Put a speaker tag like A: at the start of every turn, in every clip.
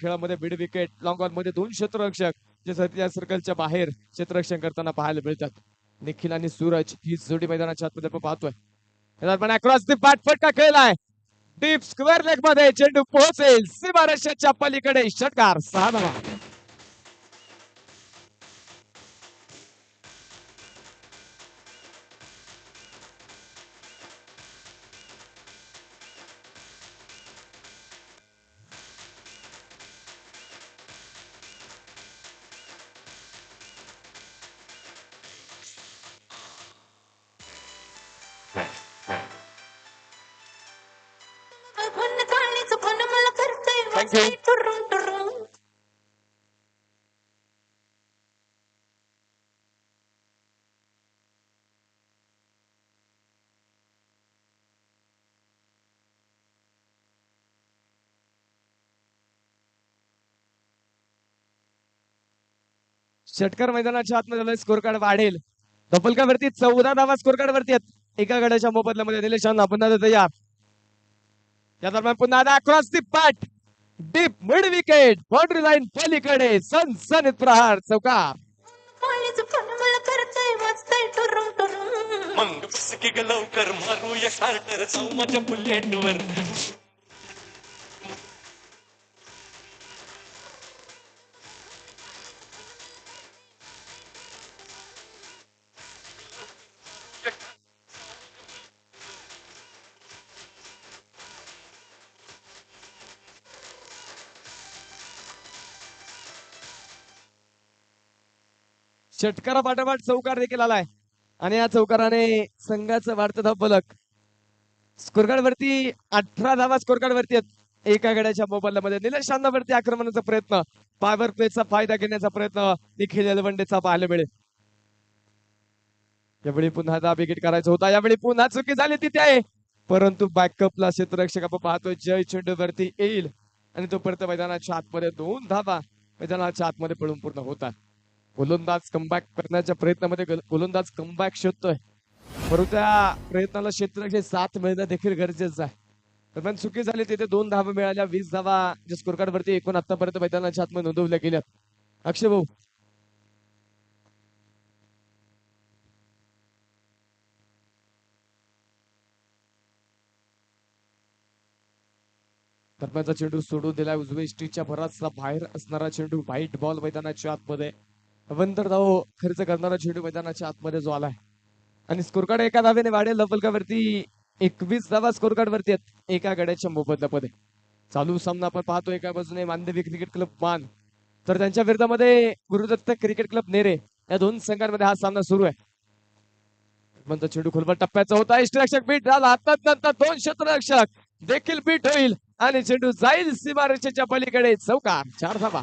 A: खेळामध्ये Beed wicket long ऑनमध्ये दोन क्षेत्ररक्षक जे सध्या सर्कलच्या बाहेर क्षेत्ररक्षण करताना पाहायला मिळतात. निखिल आणि सूरज ही जोडी मैदानाच्या आतमध्ये आपण पाहतोय. अक्रॉस दी बॅट फटका खेळलाय. डीप स्क्वेअर लेगमध्ये चेंडू पोहोचेल. सीमारेषेच्या पलीकडे षटकार सहा धावा.
B: करतंय
A: turrón, you. षटकार मैदानाच्या आतमध्ये स्कोर कार्ड वाढेल धपलकावरती चौदा धावा स्कोर कार्ड वरती आहेत. एका गड्याच्या मोबदल्यामध्ये निलेशान आपण तयार या दरम्यान पुन्हा एकदा अक्रॉस दी पाठ deep mid wicket boundary line पलीकडे सनसनीत प्रहार चौकार.
B: काळीच पण मला करतंय वाजतंय टुरुम टुरुम
C: मग लवकर मारूया स्टार्टर जाऊ माझ्या बुलेटवर.
A: षटकारा पाठोपाठ चौकार देखील आलाय. आणि या चौकाराने संघाचं वाढतं धाव फलक. वरती अठरा धावा स्कोरकार्ड वरती आहेत. एका गड्याच्या मोबाईलमध्ये निलेश वरती आक्रमणाचा प्रयत्न. पायवर प्लेचा फायदा घेण्याचा प्रयत्न निखिल एलवंडेचा पाहायला मिळेल. यावेळी पुन्हा दहा विकेट करायचा होता. यावेळी पुन्हा चुकी झाली तिथे आहे परंतु बॅकअपला क्षेत्ररक्षक आपण पाहतोय. जय चेंडू वरती येईल. आणि तो परत मैदानाच्या आतमध्ये दोन धावा. मैदानाच्या आतमध्ये पळून पूर्ण होतात. गोलंदाज कमबॅक करण्याच्या प्रयत्नामध्ये गोलंदाज कमबॅक शोधतोय. परंतु त्या प्रयत्नाला क्षेत्रक्षे साथ मिळणं देखील गरजेचं आहे. दरम्यान चुकी झाली तिथे दोन धावा मिळाल्या वीस धावा जे स्कोरकार्ड वरती एकूण आतापर्यंत मैदानाच्या आतमध्ये नोंदवल्या गेल्यात. अक्षय भाऊ. दरम्यानचा चेंडू सोडून दिलाय उजवे स्टीच्या भराचा बाहेर असणारा चेंडू व्हाईट बॉल मैदानाच्या आतमध्ये. अवंतर धाव खर्च करणारा चेंडू मैदानाच्या आतमध्ये जो आलाय. आणि स्कोरकार्ड एका धावेने वाढेल लफलकावरती एकवीस धावा स्कोरकार्ड वरती आहेत एका गड्याच्या मोबदल्यामध्ये चालू सामना आपण पाहतो एका बाजूने मानदेवी क्रिकेट क्लब मान. तर त्यांच्या विरोधामध्ये गुरुदत्त क्रिकेट क्लब नेरे या दोन संघांमध्ये हा सामना सुरू आहे. म्हणतो चेंडू खोलवर टप्प्याचा होता इष्टरक्षक बीट झाला आता नंतर दोन क्षेत्ररक्षक देखील बीट होईल आणि चेंडू जाईल सीमारेषेच्या पलीकडे. चौकार चार धावा.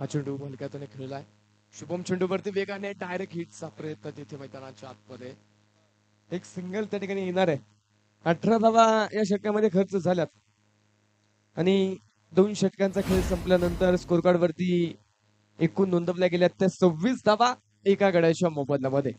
A: हा चेंडू भलक्यातून खेळलाय. शुभम चेंडूवरती वेगाने डायरेक्ट हिटचा प्रयत्न तिथे मैदानाच्या आतमध्ये. एक सिंगल त्या ठिकाणी येणार आहे. अठरा धावा या षटकामध्ये खर्च झाल्यात. आणि दोन षटकांचा खेळ संपल्यानंतर स्कोरकार्ड वरती एकूण नोंदवल्या गेल्या त्या सव्वीस धावा एका गड्याच्या मोबदल्यामध्ये.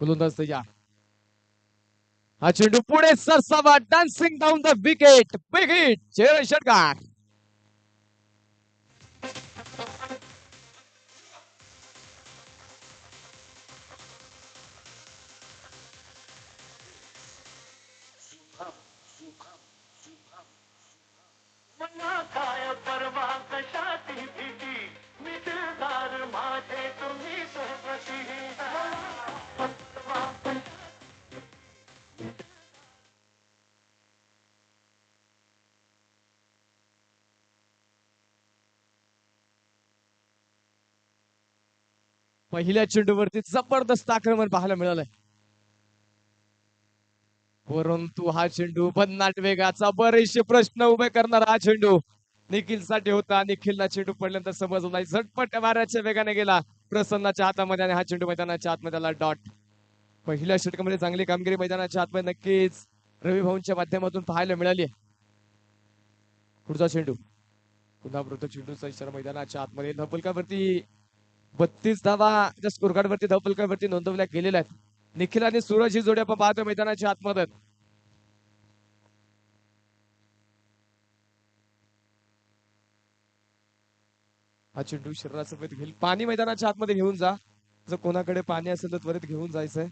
A: गोलंदाज तयार. हा चेंडू पुढे Sarsawa. Dancing down the wicket big hit षटकार पहिल्या चेंडूवरती जबरदस्त आक्रमण पाहायला मिळालंय. परंतु हा चेंडू भन्नाट वेगाचा बरेचसे प्रश्न उभे करणारा हा चेंडू निखिलसाठी होता. निखिलला चेंडू पडल्यानंतर समजला नाही. झटपट वाऱ्याच्या वेगाने गेला. प्रसन्नाच्या हातामध्ये आणि हा चेंडू मैदानाच्या आतमध्ये आला डॉट. पहिल्या षटकामध्ये चांगली कामगिरी मैदानाच्या आतमध्ये नक्कीच रवी भाऊंच्या माध्यमातून पाहायला मिळाली पुढचा चेंडू. पुन्हा मृत चेंडूचा इशारा मैदानाच्या आतमध्ये. धपलकावरती बत्तीस धावा त्या स्कोरकार्डवरती कार्ड वरती नोंदवल्या गेलेल्या आहेत. निखिल आणि सूरज ही जोडी आपण पाहतो मैदानाच्या आतमध्ये हा चेंडू शरीराचं घेईल. पाणी मैदानाच्या आतमध्ये घेऊन जा. जर कोणाकडे पाणी असेल तर त्वरित घेऊन जायचंय.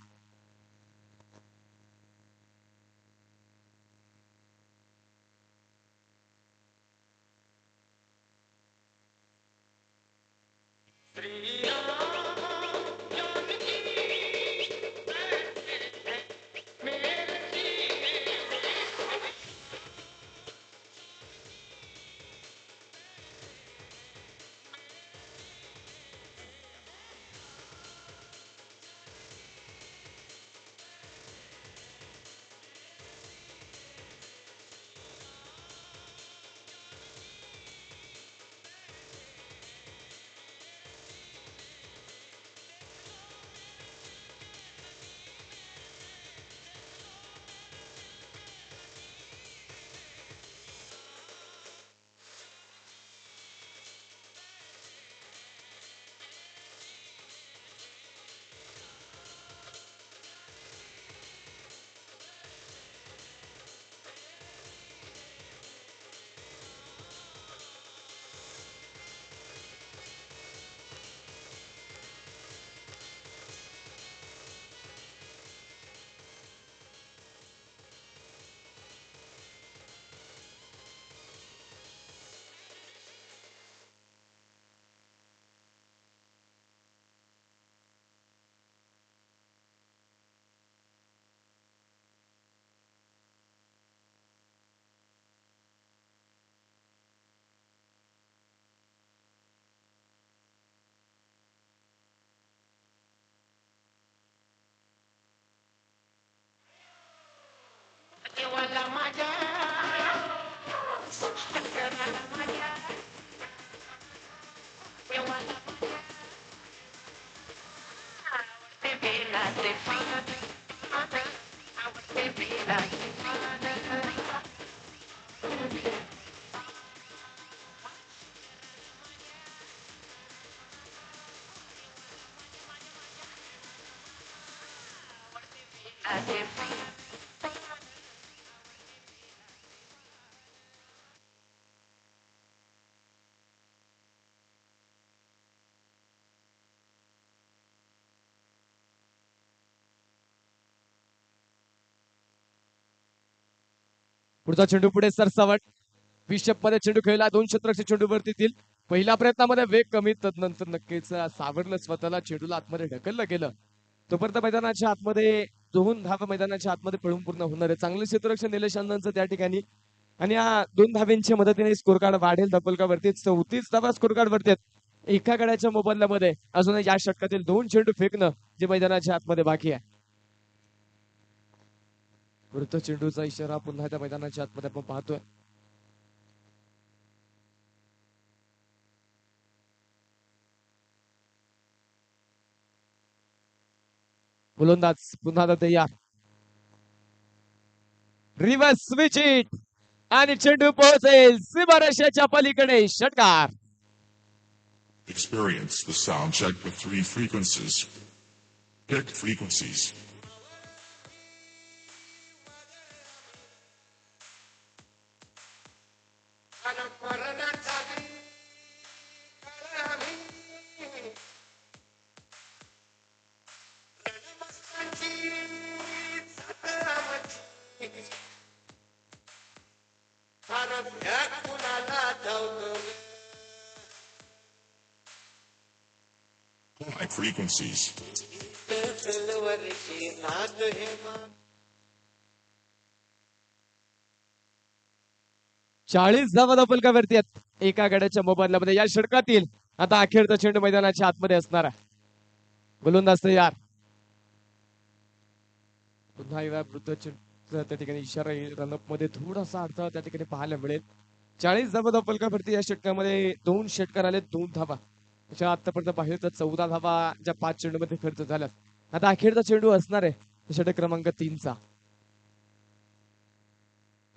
A: पुढचा चेंडू पुढे सरसावट विशपमध्ये चेंडू खेळला. दोन शत्रक्षे चेंडू वरती येतील. पहिल्या प्रयत्नामध्ये वेग कमी तदनंतर नक्कीच सावरलं स्वतःला. चेंडूला आतमध्ये ढकललं गेलं. तोपर्यंत मैदानाच्या आतमध्ये दोन धाव मैदानाच्या आतमध्ये पळून पूर्ण होणार आहे. चांगले क्षेत्ररक्षण निलेश आनंदचं त्या ठिकाणी. आणि या दोन धाव्यांच्या मदतीने स्कोर कार्ड वाढेल धपलकावरती. चौतीस धावा स्कोर कार्ड वरती आहेत. एका गड्याच्या मोबदल्यामध्ये अजून या षटकातील दोन चेंडू फेकणं जे मैदानाच्या आतमध्ये बाकी आहे. वृत्त चेंडूचा इशारा पुन्हा त्या मैदानाच्या आतमध्ये आपण पाहतोय. गोलंदाज पुन्हा तयार रिव्हर्स स्विच इट आणि चेंडू पोहोचेल सीमारेषेच्या पलीकडे षटकार
D: Experience the sound check with three frequencies. Pick frequencies frequencies.
A: चाळीस धावा फलकावरती आहेत. एका गड्याच्या मोबदल्यामध्ये या षटकातील आता अखेरचा चेंडू मैदानाच्या आतमध्ये असणार आहे. गोलंदाज तयार. पुन्हा एकदा वृद्ध चेंडू त्या ठिकाणी इशारा रनअपमध्ये थोडासा अडथळा त्या ठिकाणी पाहायला मिळेल. चाळीस धावा फलकावरती या षटकामध्ये दोन षटकार आले दोन धावा. त्याच्या आतापर्यंत बाहेरचा चौदा धावा ज्या पाच चेंडू मध्ये खर्च झाल्यात. आता अखेरचा चेंडू असणार आहे षटक क्रमांक तीनचा.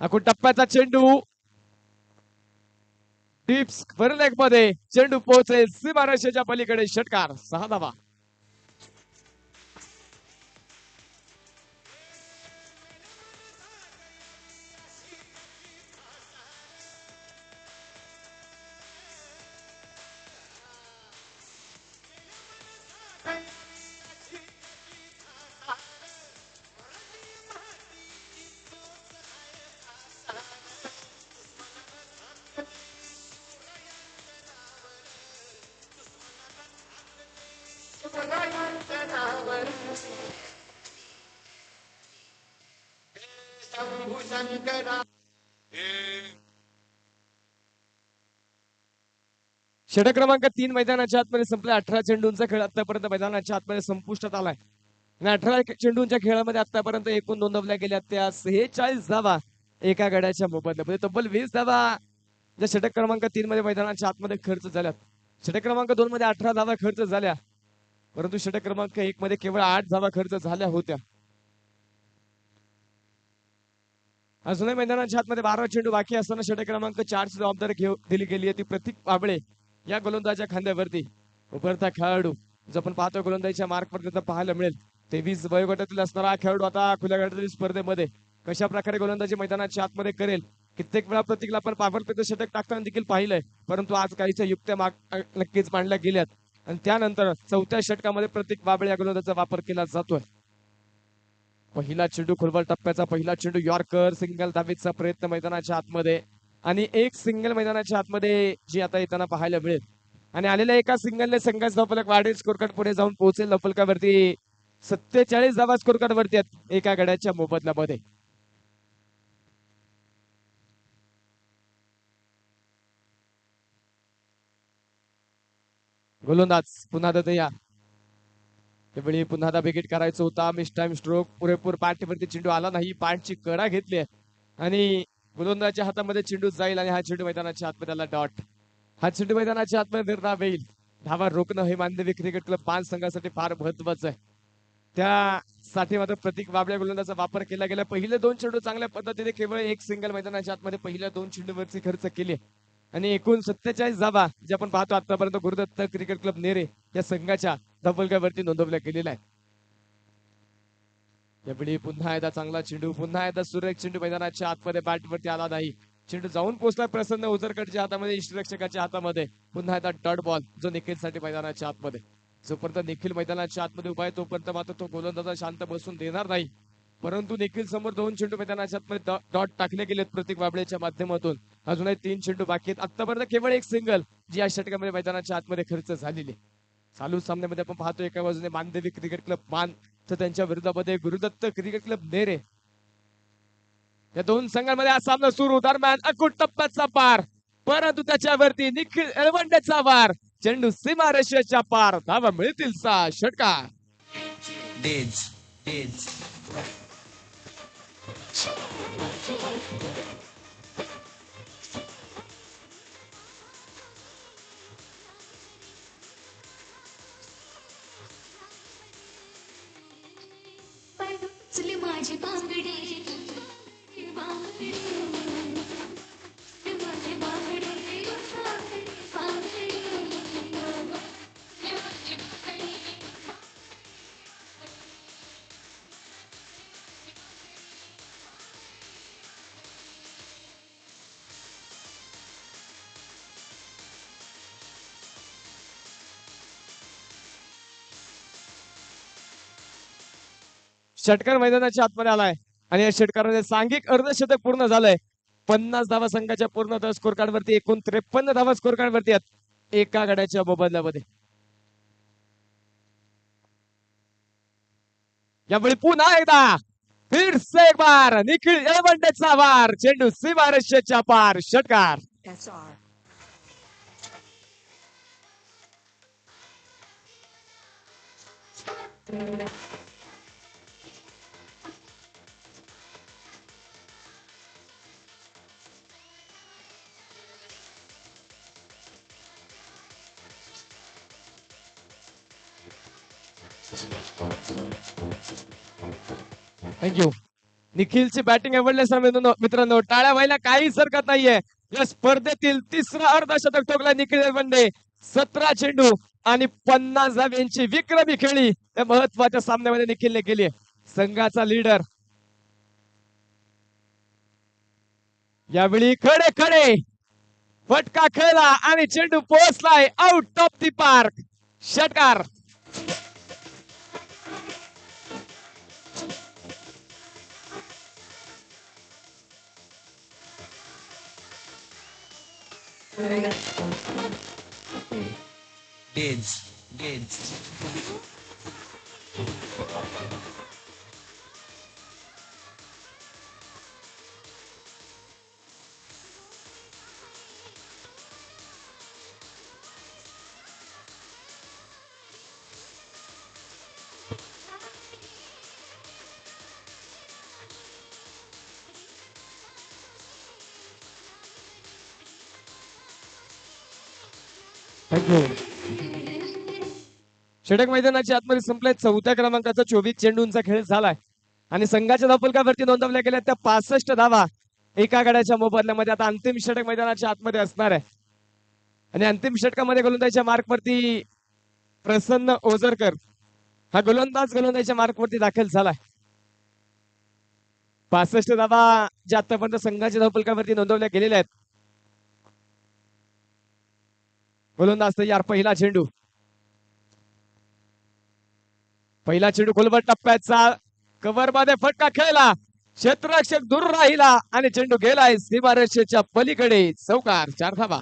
A: आखून टप्प्याचा चेंडू. टिप्स लेगमध्ये चेंडू पोहोचेल सीमारेषेच्या पलीकडे षटकार सहा धावा. षटक क्रमांक तीन मैदानाच्या आतमध्ये संपला अठरा चेंडूंचा खेळ आतापर्यंत मैदानाच्या आतमध्ये संपुष्टात आलाय. आणि अठरा चेंडूंच्या खेळामध्ये आतापर्यंत एकूण नोंदवल्या गेल्या. त्या सेहेचाळीस धावा एका गड्याच्या मोबदल्यामध्ये. तब्बल वीस धावा ज्या षटक क्रमांक तीन मध्ये मैदानाच्या आतमध्ये खर्च झाल्यात. षटक क्रमांक दोन मध्ये अठरा धावा खर्च झाल्या. परंतु षटक क्रमांक एक मध्ये केवळ आठ धावा खर्च झाल्या होत्या. अजूनही मैदानाच्या आतमध्ये बारा चेंडू बाकी असताना षटक क्रमांक चारची जबाबदारी घेऊ दिली गेली ती प्रतीक पाबळे या गोलंदाजाच्या खांद्यावरती उभरता खेळाडू. जो आपण पाहतो गोलंदाजीच्या मार्क वर पाहायला मिळेल. तेवीस वयोगटातील असणारा खेळाडू आता खुल्या गटातील स्पर्धेमध्ये कशा प्रकारे गोलंदाजी मैदानाच्या आतमध्ये करेल? कित्येक वेळा प्रतीकला आपण पावरपेचं षटक टाकताना देखील पाहिलंय. परंतु आज काहीच्या युक्त्या माग नक्कीच मांडल्या गेल्यात. आणि त्यानंतर चौथ्या षटकामध्ये प्रत्येक बाबळे या गोलंदाजाचा वापर केला जातोय. पहिला चेंडू खुलबल टप्प्याचा पहिला चेंडू यॉर्कर सिंगल धावीचा प्रयत्न मैदानाच्या आतमध्ये आणि एक सिंगल मैदानाच्या आतमध्ये जी आता येताना पाहायला मिळेल. आणि आलेल्या एका सिंगलने संघाच फलक वाढेल स्कोरकार्ड पुढे जाऊन पोहोचेल. फलकावरती सत्तेचाळीस धावा स्कोरकार्ड वरती आहेत एका गड्याच्या मोबदल्यामध्ये. गोलंदाज पुन्हा दादा या. त्यावेळी पुन्हा दा विकेट करायचं होता. मिस टाइम स्ट्रोक पुरेपूर पाठीवरती चेंडू आला नाही. पाठची कडा घेतली आणि गोलंदाजच्या हातामध्ये चेंडू जाईल आणि हा चेंडू मैदानाच्या आतमध्ये आला डॉट. हा चेंडू मैदानाच्या आतमध्ये निर्धाव येईल धावा रोखणं हे मानदेवी क्रिकेट क्लब पाच संघासाठी फार महत्वाचं आहे. त्यासाठी मात्र प्रतीक बाबड्या गोलंदाचा वापर केला गेला. पहिले दोन चेंडू चांगल्या पद्धतीने केवळ एक सिंगल मैदानाच्या आतमध्ये पहिल्या दोन चेंडूवरची खर्च केली. आणि एकूण सत्तेचाळीस जाबा जे आपण पाहतो आतापर्यंत गुरुदत्त क्रिकेट क्लब नेरे या संघाच्या धबलक्यावरती नोंदवल्या गेलेल्या आहे यावेळी पुन्हा एकदा चांगला चेंडू पुन्हा एकदा सुरेख चेंडू मैदानाच्या आतमध्ये बॅटवरती आला नाही. चेंडू जाऊन पोहोचला प्रसन्न उजरकडच्या हातामध्ये इष्टरक्षकाच्या हातामध्ये. पुन्हा एकदा डॉट बॉल जो निखिलसाठी मैदानाच्या आतमध्ये. जोपर्यंत निखिल मैदानाच्या आतमध्ये उभा आहे तोपर्यंत मात्र तो गोलंदाजा शांत बसून देणार नाही. परंतु निखिल समोर दोन चेंडू मैदानाच्या आतमध्ये डॉट टाकले गेलेत प्रतीक वाबळेच्या माध्यमातून. अजूनही तीन चेंडू बाकी आहेत. आतापर्यंत केवळ एक सिंगल जी या षटकामध्ये मैदानाच्या आतमध्ये खर्च झालेली चालू सामन्यामध्ये आपण पाहतो एका बाजूने मानदेवी क्रिकेट क्लब मान तर त्यांच्या विरोधामध्ये गुरुदत्त क्रिकेट क्लब नेरे. या दोन संघांमध्ये हा सामना सुरू. दरम्यान अकुट टप्प्याचा पार परंतु त्याच्यावरती निखिल एलवंडेचा वार. चेंडू सीमा रेषेच्या पार धावा मिळतील सा षटकार.
E: Dids. Dids.
B: चली
A: षटकार मैदानाच्या आतमध्ये आलाय. आणि या षटकारामध्ये सांघिक अर्धशतक पूर्ण झालंय. पन्नास धावा संघाच्या पूर्ण स्कोर कार्ड वरती एकूण त्रेपन्न धावा स्कोर कार्ड वरती आहेत. एका गड्याच्या मोबदल्यामध्ये. यावेळी पुन्हा एकदा फिरसे एक बार निखिल एळवंडेचा वार चेंडू सीमारशेच्या पार षटकार.
B: SR.
A: थँक्यू निखिलची बॅटिंग आवडल्यास मित्रांनो टाळ्या व्हायला काहीच हरकत नाहीये. या स्पर्धेतील तिसरा अर्धशतक ठोकला निखिल एलवंडे सतरा चेंडू आणि पन्नास धाव्यांची विक्रमी खेळी या महत्त्वाच्या सामन्यामध्ये निखिलने केली संघाचा लीडर यावेळी खडे खडे. फटका खेळला आणि चेंडू पोहोचलाय. आउट ऑफ दी पार्क षटकार.
E: Bids.
A: Bids. षटक मैदानाची आतमध्ये संपलाय. चौथ्या क्रमांकाचा चोवीस चेंडूंचा खेळ झालाय. आणि संघाच्या धावफलकावरती नोंदवल्या गेल्या त्या पासष्ट धावा एका गड्याच्या मोबदल्यामध्ये आता अंतिम षटक मैदानाच्या आतमध्ये असणार आहे. आणि अंतिम षटकामध्ये गोलंदाजच्या मार्कवरती प्रसन्न ओझरकर हा गोलंदाज गोलंदाजच्या मार्कवरती दाखल झालाय. पासष्ट धावा ज्या आतापर्यंत संघाच्या धावफलकावरती नोंदवल्या गेलेल्या आहेत. गोलंदाज तयार पहिला चेंडू पहिला चेंडू खोलवर टप्प्याचा. कव्हरमध्ये फटका खेळला. क्षेत्ररक्षक दूर राहिला आणि चेंडू गेलाय सीमारेषेच्या पलीकडे. चौकार चार धाबा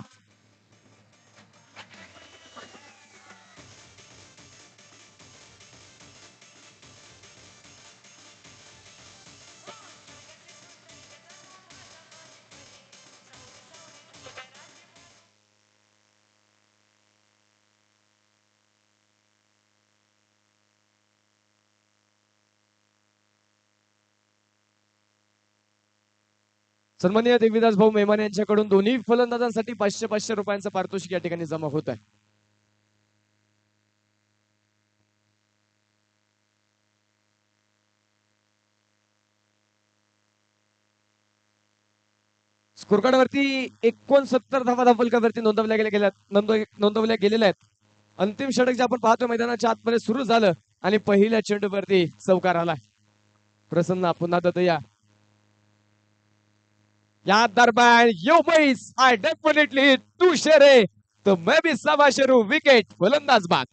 A: सन्मान्य देवीदास भाऊ मेहमान यांच्याकडून दोन्ही फलंदाजांसाठी पाचशे पाचशे रुपयांचं पारितोषिक या ठिकाणी जमा होत आहे. स्कोरकार्डवरती एकोणसत्तर धावा धावलकावरती नोंदवल्या गेल्या गेल्या नोंदवल्या गेलेल्या आहेत. अंतिम षटक जे आपण पाहतो मैदानाच्या आतमध्ये सुरू झालं आणि पहिल्या चेंडूवरती चौकार आलाय. प्रसन्न पुन्हा दतया या दरम्यान यो मैस आय डेफिनेटली तू शेरे तो मैं भी सवा शेरू विकेट गोलंदाज बाद.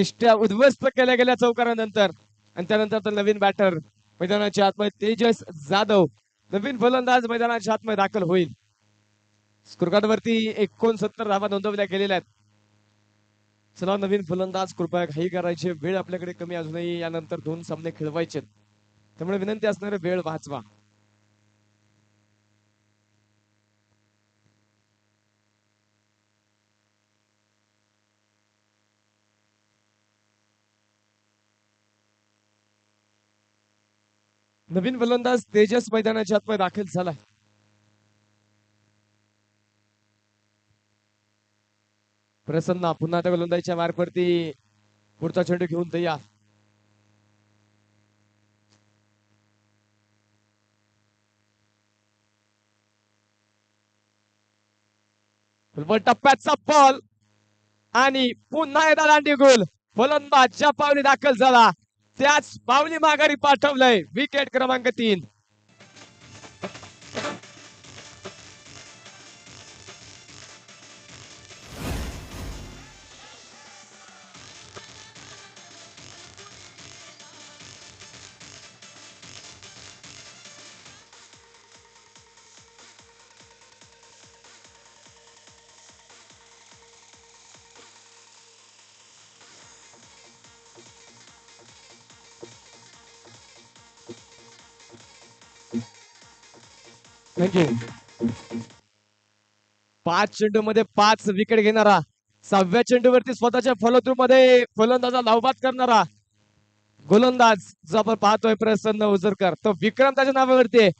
A: इष्ट्या उद्ध्वस्त केल्या गेल्या चौकारानंतर. आणि त्यानंतर तर नवीन बॅटर मैदानाच्या आतमध्ये तेजस जाधव. नवीन फलंदाज मैदानाच्या आतमध्ये दाखल होईल. स्कोरकार्डवरती एकोणसत्तर धावा नोंदवल्या गेलेल्या आहेत. चला नवीन फलंदाज कृपया घाई करायची. वेळ आपल्याकडे कमी अजूनही यानंतर दोन सामने खेळवायचे त्यामुळे विनंती असणारे वेळ वाचवा. नवीन फलंदाज तेजस मैदानाच्या आतमध्ये दाखल झाला. प्रसन्न पुन्हा त्या गोलंदाजीच्या मार्गवरती पुढचा चेंडू घेऊन तयार. फुलबॉल टप्प्याचा बॉल आणि पुन्हा एकदा दांडी गोल. फलंदाज ज्या पावली दाखल झाला. त्याच पावली माघारी पाठवलंय. विकेट क्रमांक तीन. थँक्यू पाच चेंडू मध्ये पाच विकेट घेणारा सहाव्या चेंडूवरती स्वतःच्या फलोत्रू मध्ये फलंदाजा लावबाद करणारा गोलंदाज जो आपण पाहतोय प्रसन्न उजरकर. तो विक्रम त्याच्या नावावरती आहे.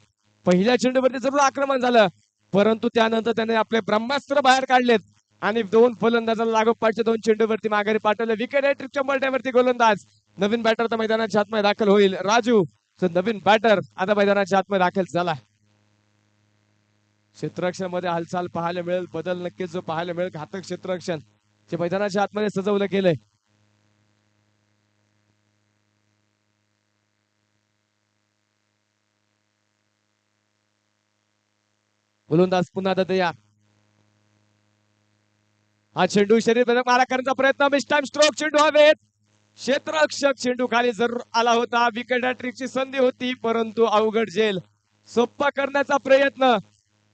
A: पहिल्या चेंडूवरती जरूर आक्रमण झालं परंतु त्यानंतर त्याने आपले ब्रह्मास्त्र बाहेर काढलेत आणि दोन फलंदाजाला लागोपाठच्या दोन चेंडूवरती माघारी पाठवले. विकेट आहे ट्रिपच्या बलट्यावरती गोलंदाज. नवीन बॅटर तर मैदानाच्या हातमध्ये दाखल होईल. राजू तर नवीन बॅटर आता मैदानाच्या हातमध्ये दाखल झाला. क्षेत्ररक्षणमध्ये हालचाल पाहायला मिळेल. बदल नक्कीच जो पाहायला मिळेल. घातक क्षेत्ररक्षण जे मैदानाच्या आतमध्ये सजवलं गेलंय. गोलंदाज पुन्हा आता हा चेंडू शरीर मारा करण्याचा प्रयत्न. मिस टाइम स्ट्रोक चेंडू हवेत. क्षेत्ररक्षक चेंडू खाली जरूर आला होता. विकेट हॅट्रिकची संधी होती परंतु अवघड झेल सोप्पा करण्याचा प्रयत्न.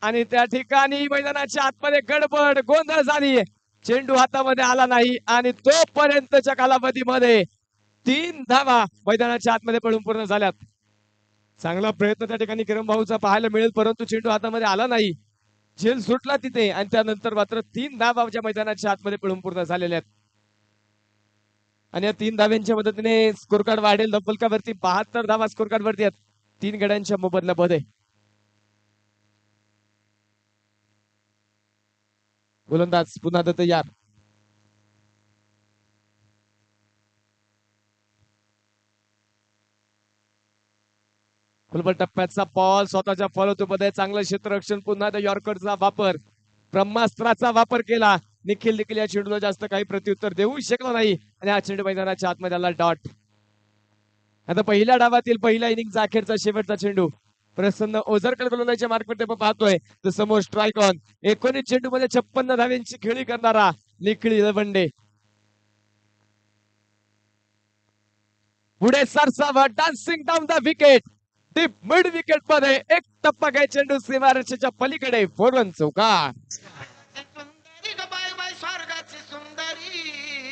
A: आणि त्या ठिकाणी मैदानाच्या आतमध्ये गडबड गोंधळ झाली. चेंडू हातामध्ये आला नाही आणि तोपर्यंतच्या कालावधीमध्ये तीन धावा मैदानाच्या आतमध्ये पडून पूर्ण झाल्यात. चांगला प्रयत्न त्या ठिकाणी किरण भाऊचा पाहायला मिळेल परंतु चेंडू हातामध्ये आला नाही. झेल सुटला तिथे आणि त्यानंतर मात्र तीन धावा ज्या मैदानाच्या आतमध्ये पडून पूर्ण झालेल्या आहेत. आणि या तीन धाव्यांच्या मदतीने स्कोर कार्ड वाढेल. वरती बहात्तर धावा स्कोर वरती आहेत. तीन गड्यांच्या मोबदल्यामध्ये. गोलंदाज पुन्हा दत्त तयार फुलबॉल टप्प्याचा बॉल स्वतःच्या फॉलोमध्ये चांगलं क्षेत्ररक्षण पुन्हा त्या यॉर्करचा वापर. ब्रह्मास्त्राचा वापर केला. निखिल देखील या चेंडूला जास्त काही प्रत्युत्तर देऊ शकला नाही. आणि हा चेंडू मैदानाच्या आतमध्ये आला डॉट. आता पहिल्या डावातील पहिल्या इनिंगचा अखेरचा शेवटचा चेंडू. प्रसन्न ओझरकर गोलंदाजच्या मार्कमध्ये आपण पाहतोय. तर समोर स्ट्राईक ऑन एकोणीस चेंडू मध्ये छप्पन्न धाव्यांची खेळी करणारा निखिल लवंडे पुढे Sarsawa dancing down the wicket deep mid विकेटमध्ये एक टप्पा काय चेंडू सीमारेषेच्या पलीकडे. फोर वन चौका